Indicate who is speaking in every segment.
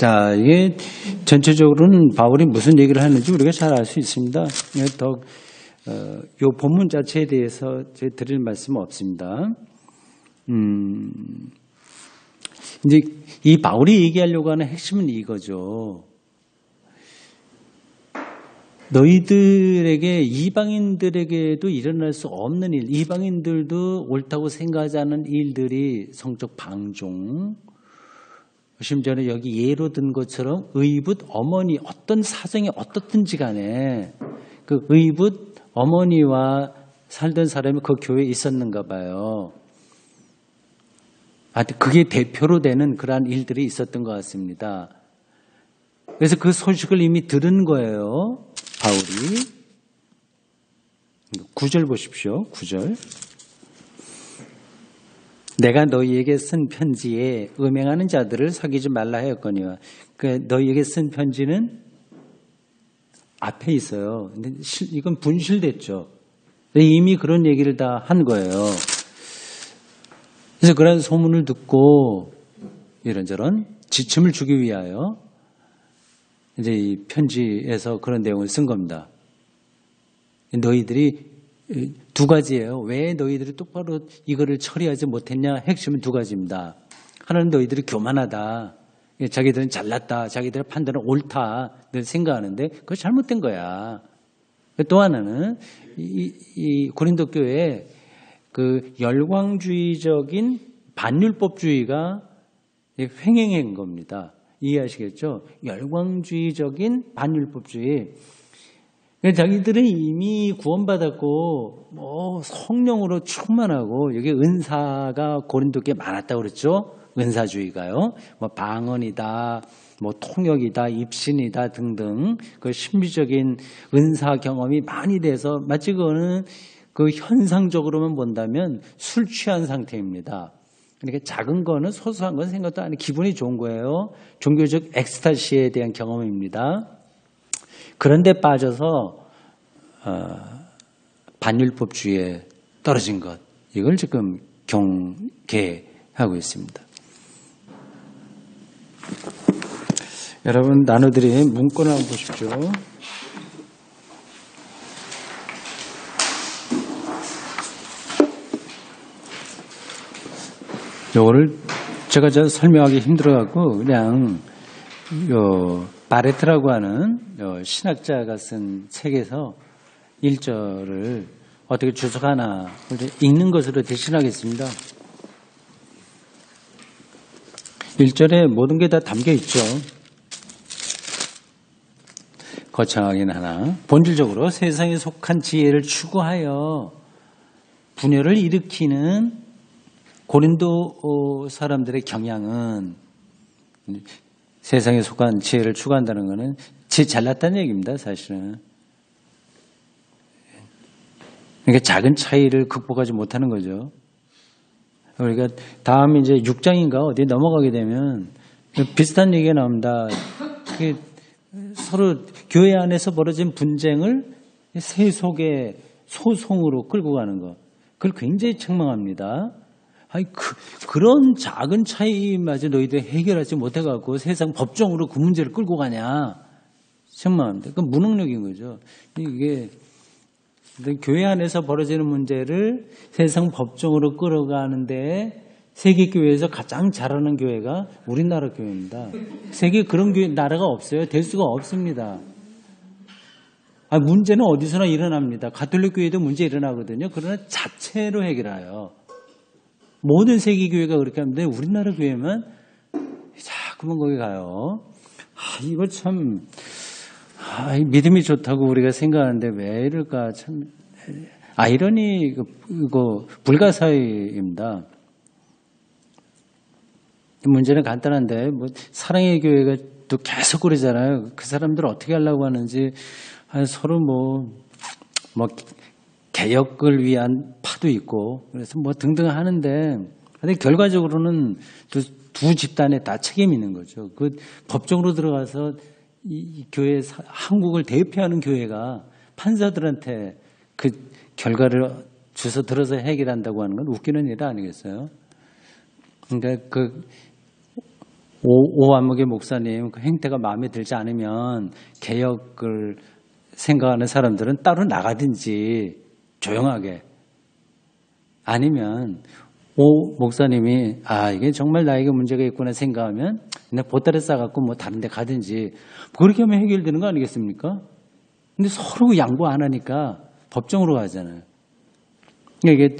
Speaker 1: 자, 이게 전체적으로는 바울이 무슨 얘기를 하는지 우리가 잘 알 수 있습니다. 예, 더, 어, 요 본문 자체에 대해서 제 드릴 말씀은 없습니다. 음, 이제 이 바울이 얘기하려고 하는 핵심은 이거죠. 너희들에게 이방인들에게도 일어날 수 없는 일, 이방인들도 옳다고 생각하지 않는 일들이 성적 방종, 심지어는 여기 예로 든 것처럼 의붓 어머니 어떤 사정이 어떻든지 간에 그 의붓 어머니와 살던 사람이 그 교회에 있었는가 봐요. 아, 그게 대표로 되는 그러한 일들이 있었던 것 같습니다. 그래서 그 소식을 이미 들은 거예요. 바울이. 9절 보십시오. 9절. 내가 너희에게 쓴 편지에 음행하는 자들을 사귀지 말라 하였거니와 그 너희에게 쓴 편지는 앞에 있어요. 근데 이건 분실됐죠. 이미 그런 얘기를 다 한 거예요. 그래서 그런 소문을 듣고 이런저런 지침을 주기 위하여 이제 이 편지에서 그런 내용을 쓴 겁니다. 너희들이 두 가지예요. 왜 너희들이 똑바로 이거를 처리하지 못했냐? 핵심은 두 가지입니다. 하나는 너희들이 교만하다. 자기들은 잘났다. 자기들의 판단은 옳다. 늘 생각하는데 그거 잘못된 거야. 또 하나는 이, 이 고린도 교회에 그 열광주의적인 반율법주의가 횡행한 겁니다. 이해하시겠죠? 열광주의적인 반율법주의. 자기들은 이미 구원받았고 뭐 성령으로 충만하고 여기 은사가 고린도께 많았다고 그랬죠. 은사주의가요. 뭐 방언이다, 뭐 통역이다, 입신이다 등등 그 신비적인 은사 경험이 많이 돼서 마치 그거는 그 현상적으로만 본다면 술 취한 상태입니다. 그러니까 작은 거는 소소한 건 생각도 안 해. 기분이 좋은 거예요. 종교적 엑스타시에 대한 경험입니다. 그런데 빠져서 어, 반율법주의에 떨어진 것 이걸 지금 경계하고 있습니다. 여러분 나눠드린 문구를 한번 보십시오. 요거를 제가 저 설명하기 힘들어갖고 그냥 요 바레트라고 하는 신학자가 쓴 책에서 1절을 어떻게 주석 하나 읽는 것으로 대신하겠습니다. 1절에 모든 게 다 담겨 있죠. 거창하긴 하나. 본질적으로 세상에 속한 지혜를 추구하여 분열을 일으키는 고린도 사람들의 경향은 세상에 속한 지혜를 추구한다는 것은 지 잘났다는 얘기입니다, 사실은. 그러니까 작은 차이를 극복하지 못하는 거죠. 우리가 다음 이제 6장인가 어디 넘어가게 되면 비슷한 얘기가 나옵니다. 서로 교회 안에서 벌어진 분쟁을 세속의 소송으로 끌고 가는 것. 그걸 굉장히 책망합니다. 아니, 그, 그런 작은 차이마저 너희들 해결하지 못해갖고 세상 법정으로 그 문제를 끌고 가냐. 책망합니다. 그건 무능력인 거죠. 이게 교회 안에서 벌어지는 문제를 세상 법정으로 끌어가는데 세계 교회에서 가장 잘하는 교회가 우리나라 교회입니다. 세계 그런 교회 나라가 없어요. 될 수가 없습니다. 아, 문제는 어디서나 일어납니다. 가톨릭 교회도 문제 일어나거든요. 그러나 자체로 해결해요. 모든 세계 교회가 그렇게 하는데 우리나라 교회만 자꾸만 거기 가요. 아, 이거 참 아, 믿음이 좋다고 우리가 생각하는데 왜 이럴까 참 아이러니 이거, 이거 불가사의입니다. 문제는 간단한데 뭐 사랑의 교회가 또 계속 그러잖아요. 그 사람들 어떻게 하려고 하는지 서로 뭐뭐 뭐 개혁을 위한 파도 있고 그래서 뭐 등등 하는데 근데 결과적으로는 두, 두 집단에 다 책임이 있는 거죠. 그 법정으로 들어가서 이, 교회 한국을 대표하는 교회가 판사들한테 그 결과를 주서 들어서 해결한다고 하는 건 웃기는 일 아니겠어요? 그러니까 그 오, 오한목의 목사님 그 행태가 마음에 들지 않으면 개혁을 생각하는 사람들은 따로 나가든지 조용하게 아니면 오 목사님이 아 이게 정말 나에게 문제가 있구나 생각하면 그냥 보따리 싸갖고 뭐 다른 데 가든지 그렇게 하면 해결되는 거 아니겠습니까? 근데 서로 양보 안 하니까 법정으로 가잖아요. 그러니까 이게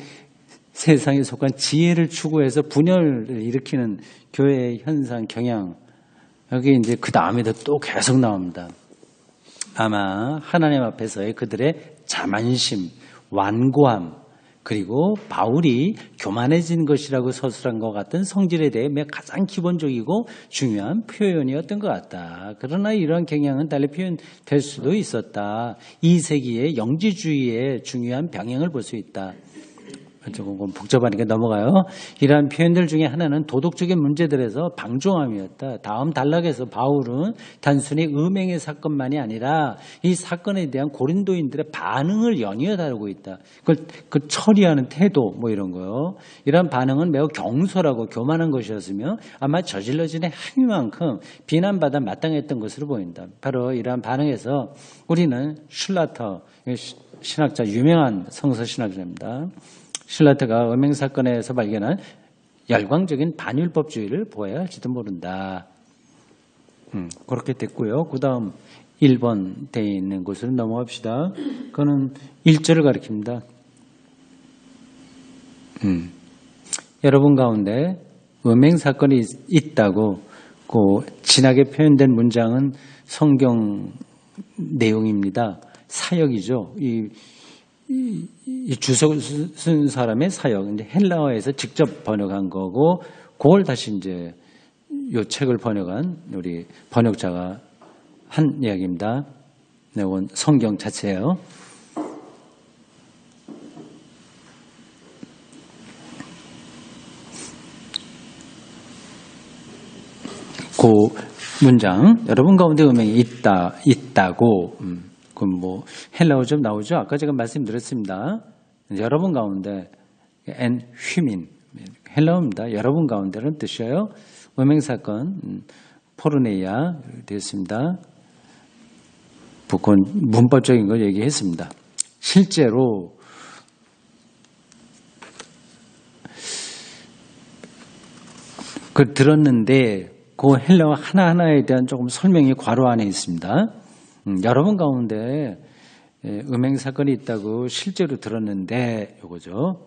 Speaker 1: 세상에 속한 지혜를 추구해서 분열을 일으키는 교회의 현상, 경향. 여기 이제 그 다음에도 또 계속 나옵니다. 아마 하나님 앞에서의 그들의 자만심, 완고함, 그리고 바울이 교만해진 것이라고 서술한 것 같은 성질에 대해 가장 기본적이고 중요한 표현이었던 것 같다. 그러나 이러한 경향은 달리 표현될 수도 있었다. 이 세기의 영지주의의 중요한 병행을 볼 수 있다. 조금 복잡하니까 넘어가요. 이러한 표현들 중에 하나는 도덕적인 문제들에서 방종함이었다. 다음 단락에서 바울은 단순히 음행의 사건만이 아니라 이 사건에 대한 고린도인들의 반응을 연이어 다루고 있다. 그걸 그 처리하는 태도 뭐 이런 거요. 이러한 반응은 매우 경솔하고 교만한 것이었으며 아마 저질러진 행위만큼 비난받아 마땅했던 것으로 보인다. 바로 이러한 반응에서 우리는 슐라터 신학자 유명한 성서 신학자입니다. 실라트가 음행 사건에서 발견한 열광적인 반율법주의를 보아야 할지도 모른다. 음, 그렇게 됐고요. 그 다음 1번 돼 있는 곳으로 넘어갑시다. 그거는 1절을 가리킵니다. 음, 여러분 가운데 음행 사건이 있다고 그 진하게 표현된 문장은 성경 내용입니다. 사역이죠. 이, 이, 이 주석을 쓴 사람의 사역, 이제 헬라어에서 직접 번역한 거고, 그걸 다시 이제 요 책을 번역한 우리 번역자가 한 이야기입니다. 네, 이건 성경 자체예요. 그 문장 여러분 가운데 음행이 있다 있다고 음. 그럼 뭐 헬라어 좀 나오죠? 아까 제가 말씀드렸습니다. 여러분 가운데 엔 휘민 헬라어입니다. 여러분 가운데는 뜻이에요. 음행 사건 음, 포르네이아 되었습니다. 북한 문법적인 걸 얘기했습니다. 실제로 그 들었는데 그 헬라어 하나하나에 대한 조금 설명이 괄호 안에 있습니다. 음, 여러분 가운데 예, 음행 사건이 있다고 실제로 들었는데 요거죠.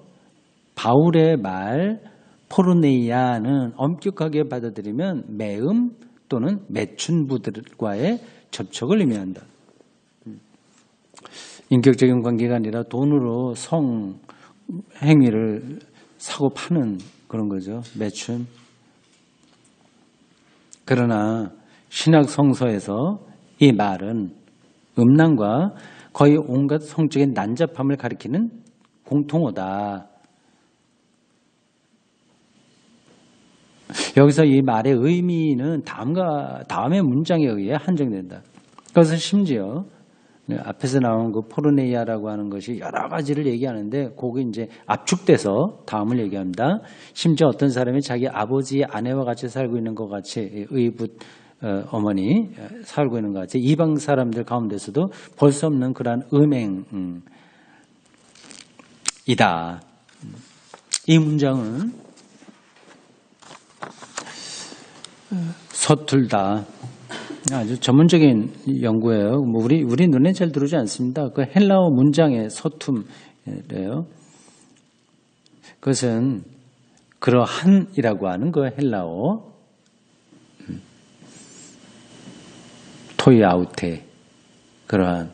Speaker 1: 바울의 말 포르네이아는 엄격하게 받아들이면 매음 또는 매춘부들과의 접촉을 의미한다. 음. 인격적인 관계가 아니라 돈으로 성 행위를 사고 파는 그런 거죠. 매춘. 그러나 신학 성서에서 이 말은 음란과 거의 온갖 성적인 난잡함을 가리키는 공통어다. 여기서 이 말의 의미는 다음과 다음의 문장에 의해 한정된다. 그래서 심지어 앞에서 나온 그 포르네이아라고 하는 것이 여러 가지를 얘기하는데 거기 이제 압축돼서 다음을 얘기합니다. 심지어 어떤 사람이 자기 아버지 아내와 같이 살고 있는 것 같이 의붓 어, 어머니 살고 있는 것 같이 이방 사람들 가운데서도 볼 수 없는 그러한 음행이다. 이 문장은 서툴다. 아주 전문적인 연구예요. 뭐 우리 우리 눈에 잘 들어오지 않습니다. 그 헬라어 문장의 서툼이래요. 그것은 그러한이라고 하는 그 헬라어 토이 아우테 그러한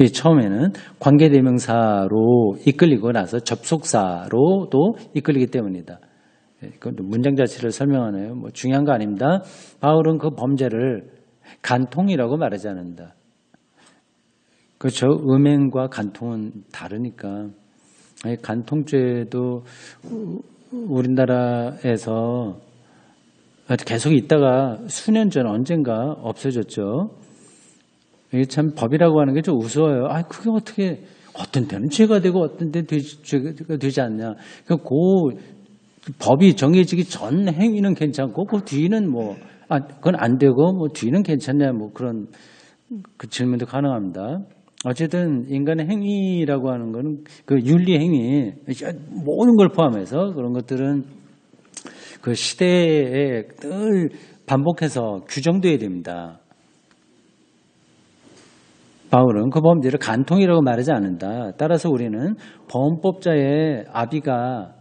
Speaker 1: 이 처음에는 관계대명사로 이끌리고 나서 접속사로도 이끌리기 때문이다. 예, 문장 자체를 설명하네요. 뭐 중요한 거 아닙니다. 바울은 그 범죄를 간통이라고 말하지 않는다. 그렇죠. 음행과 간통은 다르니까. 간통죄도 우리나라에서 계속 있다가 수년 전 언젠가 없어졌죠. 이게 참 법이라고 하는 게 좀 우스워요. 아, 그게 어떻게 어떤 때는 죄가 되고 어떤 때는 죄가 되지 않냐. 그 법이 정해지기 전 행위는 괜찮고 그 뒤는 뭐 아, 그건 안 되고 뭐 뒤는 괜찮냐 뭐 그런 그 질문도 가능합니다. 어쨌든 인간의 행위라고 하는 거는 그 윤리 행위 모든 걸 포함해서 그런 것들은 그 시대에 늘 반복해서 규정돼야 됩니다. 바울은 그 범죄를 간통이라고 말하지 않는다. 따라서 우리는 범법자의 아비가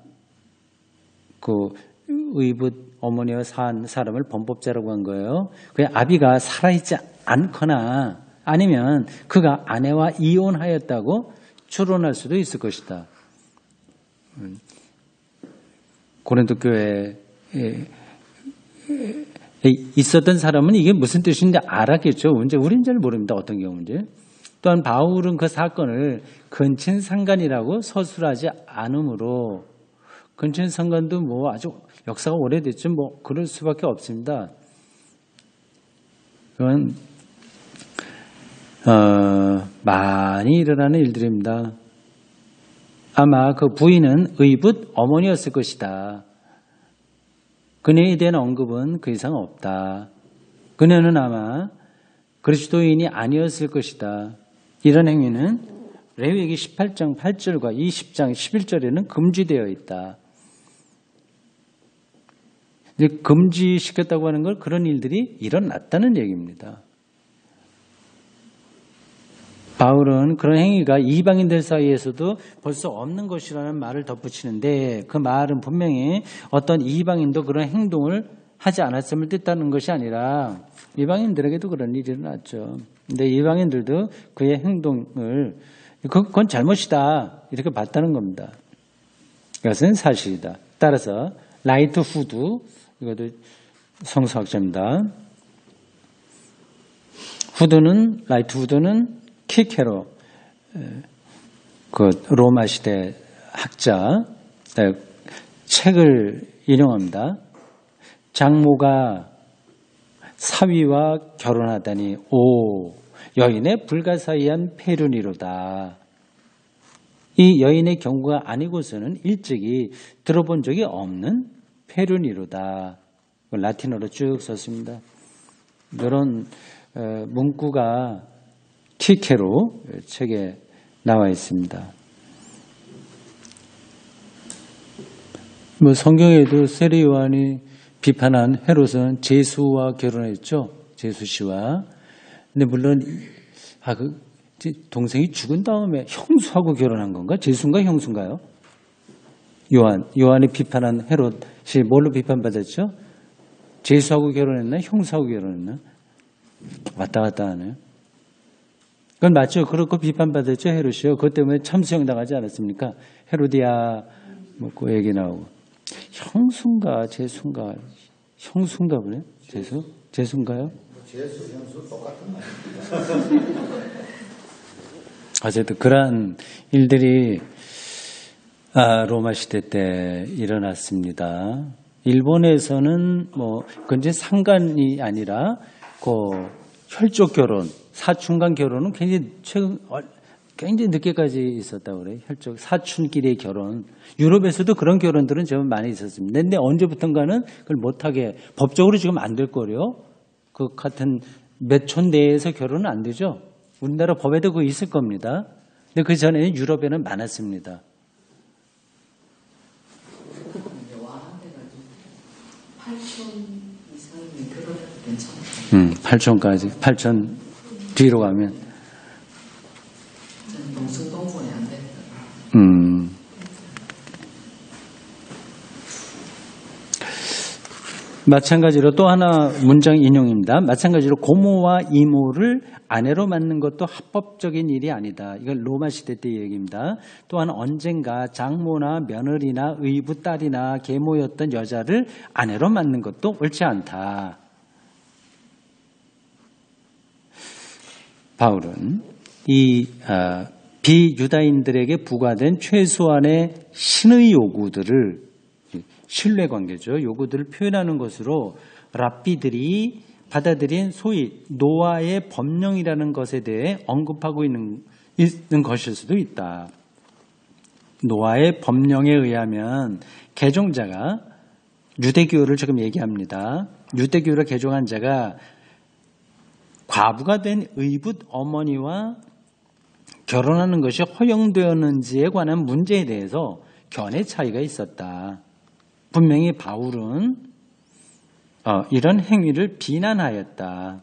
Speaker 1: 그 의붓 어머니와 산 사람을 범법자라고 한 거예요. 그 아비가 살아있지 않거나 아니면 그가 아내와 이혼하였다고 추론할 수도 있을 것이다. 음. 고린도 교회에 있었던 사람은 이게 무슨 뜻인지 알았겠죠. 문제 우린 잘 모릅니다. 어떤 경우인지. 또한 바울은 그 사건을 근친 상간이라고 서술하지 않으므로 근친 상간도 뭐 아주 역사가 오래됐죠. 뭐 그럴 수밖에 없습니다. 그건 어, 많이 일어나는 일들입니다. 아마 그 부인은 의붓 어머니였을 것이다. 그녀에 대한 언급은 그 이상 없다. 그녀는 아마 그리스도인이 아니었을 것이다. 이런 행위는 레위기 18장 8절과 20장 11절에는 금지되어 있다. 금지시켰다고 하는 걸 그런 일들이 일어났다는 얘기입니다. 바울은 그런 행위가 이방인들 사이에서도 벌써 없는 것이라는 말을 덧붙이는데 그 말은 분명히 어떤 이방인도 그런 행동을 하지 않았음을 뜻하는 것이 아니라 이방인들에게도 그런 일이 일어났죠. 근데 이방인들도 그의 행동을 그건 잘못이다 이렇게 봤다는 겁니다. 그것은 사실이다. 따라서 라이트 후드 이것도 성서학자입니다. 후드는 라이트 후드는 키케로 그 로마 시대 학자 책을 인용합니다. 장모가 사위와 결혼하다니 오 여인의 불가사의한 폐륜이로다. 이 여인의 경우가 아니고서는 일찍이 들어본 적이 없는 폐륜이로다. 라틴어로 쭉 썼습니다. 이런 어, 문구가 티케로 책에 나와 있습니다. 뭐 성경에도 세례 요한이 비판한 헤롯은 제수와 결혼했죠. 제수 씨와. 근데 물론 아 그 동생이 죽은 다음에 형수하고 결혼한 건가? 제수인가 형수인가요? 요한 요한이 비판한 헤롯이 뭘로 비판받았죠? 제수하고 결혼했나? 형수하고 결혼했나? 왔다 갔다 하네요. 그건 맞죠. 그렇고 비판받았죠. 헤롯이요. 그것 때문에 참수형 당하지 않았습니까? 헤로디아 뭐그 얘기 나오고. 형수인가 제수인가 형수인가 그래? 제수? 제수인가요?
Speaker 2: 제수, 형수 똑같은 말입니다.
Speaker 1: 어쨌든 그러한 일들이 아, 로마 시대 때 일어났습니다. 일본에서는 뭐 근데 상관이 아니라 그 혈족 결혼, 사춘간 결혼은 굉장히 최근 어, 굉장히 늦게까지 있었다고 그래요. 혈족 사춘끼리의 결혼. 유럽에서도 그런 결혼들은 좀 많이 있었습니다. 근데 언제부턴가는 그걸 못하게 법적으로 지금 안 될 거래요. 그 같은 몇 촌 내에서 결혼은 안 되죠. 우리나라 법에도 그거 있을 겁니다. 근데 그 전에 유럽에는 많았습니다.
Speaker 3: 와한테가지고 8천 이상이면 결혼해도 괜찮아.
Speaker 1: 음, 8촌까지. 8촌 뒤로 가면. 음. 마찬가지로 또 하나 문장 인용입니다. 마찬가지로 고모와 이모를 아내로 맞는 것도 합법적인 일이 아니다. 이건 로마 시대 때 얘기입니다. 또한 언젠가 장모나 며느리나 의부 딸이나 계모였던 여자를 아내로 맞는 것도 옳지 않다. 바울은 이 아, 비유다인들에게 부과된 최소한의 신의 요구들을 신뢰 관계죠. 요구들을 표현하는 것으로 랍비들이 받아들인 소위 노아의 법령이라는 것에 대해 언급하고 있는, 있는 것일 수도 있다. 노아의 법령에 의하면 개종자가 유대교를 지금 얘기합니다. 유대교를 개종한 자가 과부가 된 의붓 어머니와 결혼하는 것이 허용되었는지에 관한 문제에 대해서 견해 차이가 있었다. 분명히 바울은 어, 이런 행위를 비난하였다.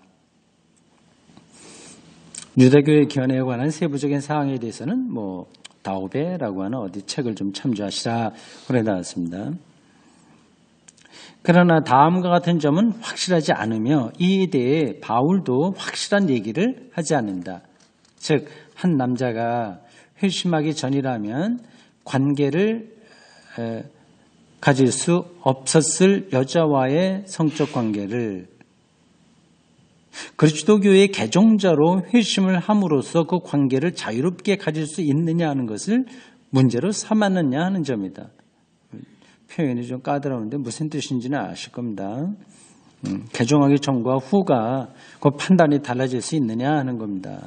Speaker 1: 유대교의 견해에 관한 세부적인 사항에 대해서는 뭐 다오베라고 하는 어디 책을 좀 참조하시라 그래 나왔습니다. 그러나 다음과 같은 점은 확실하지 않으며 이에 대해 바울도 확실한 얘기를 하지 않는다. 즉, 한 남자가 회심하기 전이라면 관계를 에, 가질 수 없었을 여자와의 성적 관계를 그리스도교의 개종자로 회심을 함으로써 그 관계를 자유롭게 가질 수 있느냐 하는 것을 문제로 삼았느냐 하는 점이다. 표현이 좀 까다로운데 무슨 뜻인지는 아실 겁니다. 음, 개종하기 전과 후가 그 판단이 달라질 수 있느냐 하는 겁니다.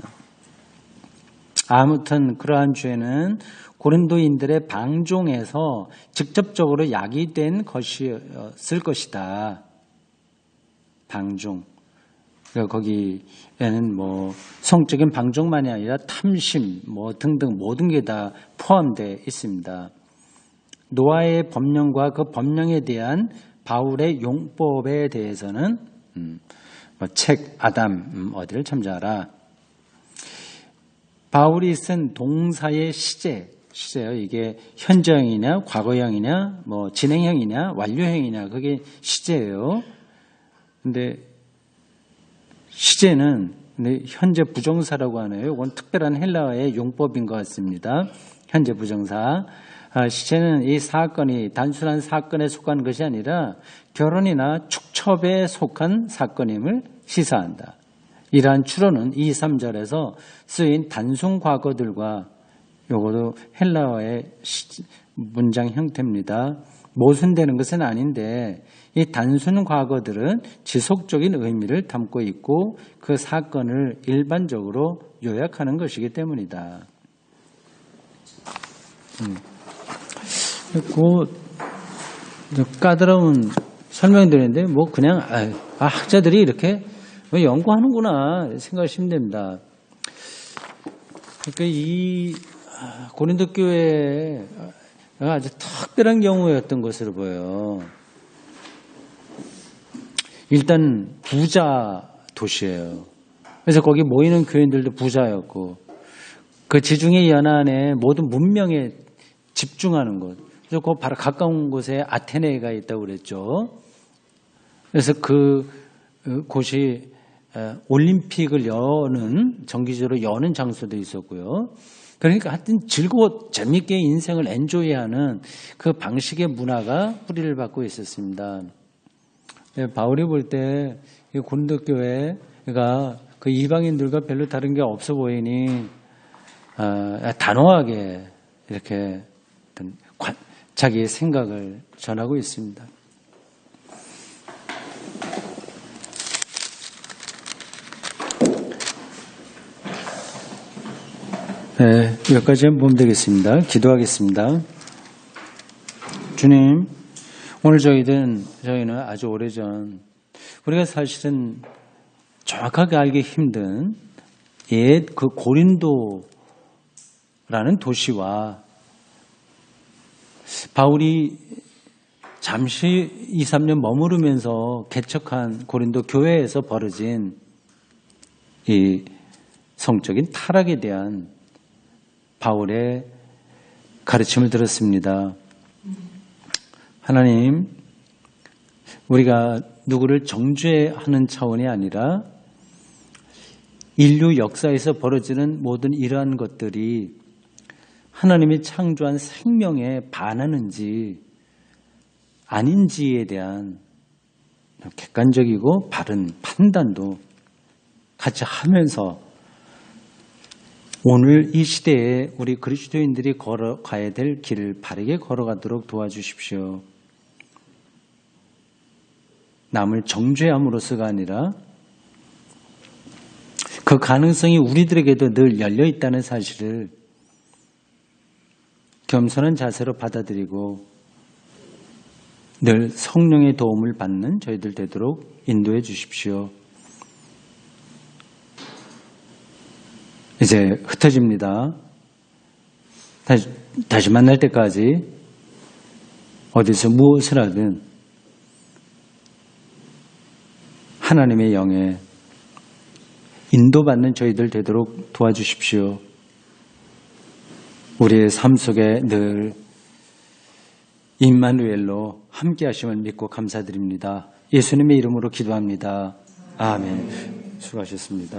Speaker 1: 아무튼 그러한 죄는 고린도인들의 방종에서 직접적으로 야기된 것이었을 것이다. 방종. 그러니까 거기에는 뭐 성적인 방종만이 아니라 탐심 뭐 등등 모든 게 다 포함되어 있습니다. 노아의 법령과 그 법령에 대한 바울의 용법에 대해서는 음, 뭐 책 아담 음, 어디를 참조하라. 바울이 쓴 동사의 시제, 시제요. 이게 현재형이냐, 과거형이냐, 뭐 진행형이냐, 완료형이냐, 그게 시제예요. 근데 시제는 근데 현재 부정사라고 하네요. 이건 특별한 헬라어의 용법인 것 같습니다. 현재 부정사. 아, 시제는 이 사건이 단순한 사건에 속한 것이 아니라 결혼이나 축첩에 속한 사건임을 시사한다. 이러한 추론은 2, 3절에서 쓰인 단순 과거들과 요것도 헬라어의 문장 형태입니다. 모순되는 것은 아닌데 이 단순 과거들은 지속적인 의미를 담고 있고 그 사건을 일반적으로 요약하는 것이기 때문이다. 음. 그 까다로운 설명드리는데 뭐 그냥 아, 학자들이 이렇게 연구하는구나 생각하시면 됩니다. 그러니까 이 고린도 교회가 아주 특별한 경우였던 것으로 보여요. 일단 부자 도시예요. 그래서 거기 모이는 교인들도 부자였고 그 지중해 연안에 모든 문명에 집중하는 곳. 그래서 그 바로 가까운 곳에 아테네가 있다고 그랬죠. 그래서 그 곳이 올림픽을 여는 정기적으로 여는 장소도 있었고요. 그러니까 하여튼 즐거워 재밌게 인생을 엔조이하는 그 방식의 문화가 뿌리를 받고 있었습니다. 네, 바울이 볼 때 고린도 교회가 그 이방인들과 별로 다른 게 없어 보이니 아, 단호하게 이렇게 자기의 생각을 전하고 있습니다. 네, 여기까지 보면 되겠습니다. 기도하겠습니다. 주님, 오늘 저희는, 저희는 아주 오래전, 우리가 사실은 정확하게 알기 힘든 옛 그 고린도라는 도시와 바울이 잠시 2, 3년 머무르면서 개척한 고린도 교회에서 벌어진 이 성적인 타락에 대한 바울의 가르침을 들었습니다. 하나님, 우리가 누구를 정죄하는 차원이 아니라 인류 역사에서 벌어지는 모든 이러한 것들이 하나님이 창조한 생명에 반하는지 아닌지에 대한 객관적이고 바른 판단도 같이 하면서 오늘 이 시대에 우리 그리스도인들이 걸어가야 될 길을 바르게 걸어가도록 도와주십시오. 남을 정죄함으로써가 아니라 그 가능성이 우리들에게도 늘 열려 있다는 사실을 겸손한 자세로 받아들이고 늘 성령의 도움을 받는 저희들 되도록 인도해 주십시오. 이제 흩어집니다. 다시, 다시 만날 때까지 어디서 무엇을 하든 하나님의 영에 인도받는 저희들 되도록 도와주십시오. 우리의 삶 속에 늘 임마누엘로 함께 하심을 믿고 감사드립니다. 예수님의 이름으로 기도합니다. 아멘. 수고하셨습니다.